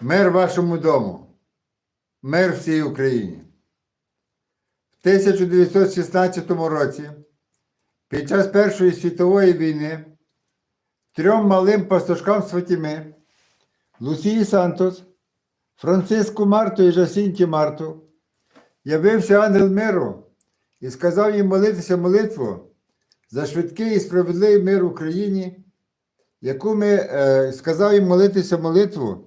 Мир вашому дому, мир всій Україні. В 1916 році, під час Першої світової війни, трьом малим пастушкам з Фатіми, Лусії Сантос, Франциску Марту і Жасінті Марту, явився ангел миру і сказав їм молитися молитву за швидкий і справедливий мир в Україні, яку ми е, сказав їм молитися молитву,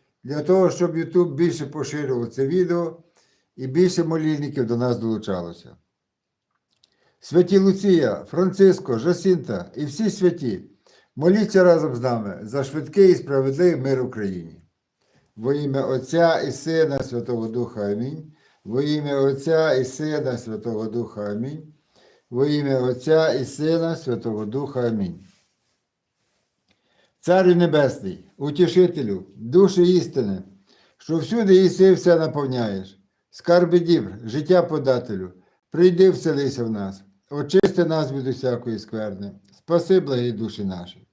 для того, щоб YouTube більше поширював це відео і більше молільників до нас долучалося. Святі Луція, Франциско, Жасінта і всі святі, моліться разом з нами за швидкий і справедливий мир Україні. Во ім'я Отця і Сина Святого Духа Амінь. Во ім'я Отця і Сина Святого Духа Амінь. Во ім'я Отця і Сина Святого Духа Амінь. Царю Небесний, утішителю, душі істини, що всюди єси все наповняєш, скарби дібр, життя подателю, прийди вселися в нас, очисти нас від усякої скверни, спаси благі душі наші.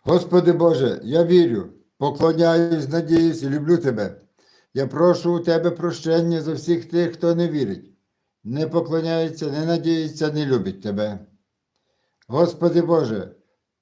Господи Боже, я вірю, поклоняюсь, надіюсь і люблю Тебе. Я прошу у Тебе прощення за всіх тих, хто не вірить, не поклоняється, не надіється, не любить Тебе. Господи Боже,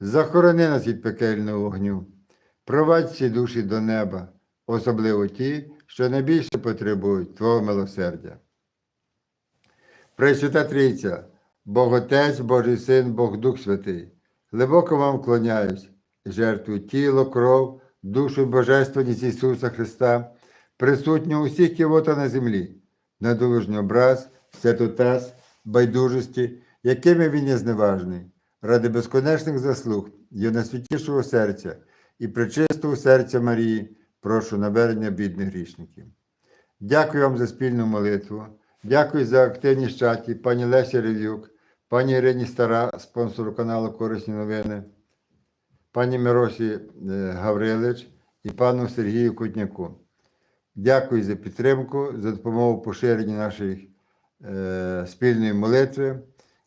захорони нас від пекельного вогню, провадь всі душі до неба, особливо ті, що найбільше потребують Твого милосердя. Пресвята Трійця, Бог Отець, Божий Син, Бог Дух Святий, глибоко вам вклоняюсь, жертвую тіло, кров, душу і божественність Ісуса Христа, присутню усіх ківота на землі, недолужний образ, святотас, байдужості, якими він є зневажний, ради безконечних заслуг, його найсвятішого серця і причистого серця Марії, прошу навернення бідних грішників. Дякую вам за спільну молитву. Дякую за активність чаті, пані Лесі Рев'юк, пані Ірині Стара, спонсору каналу Корисні новини, пані Миросі е, Гаврилич і пану Сергію Кутняку. Дякую за підтримку, за допомогу поширенні нашої е, спільної молитви.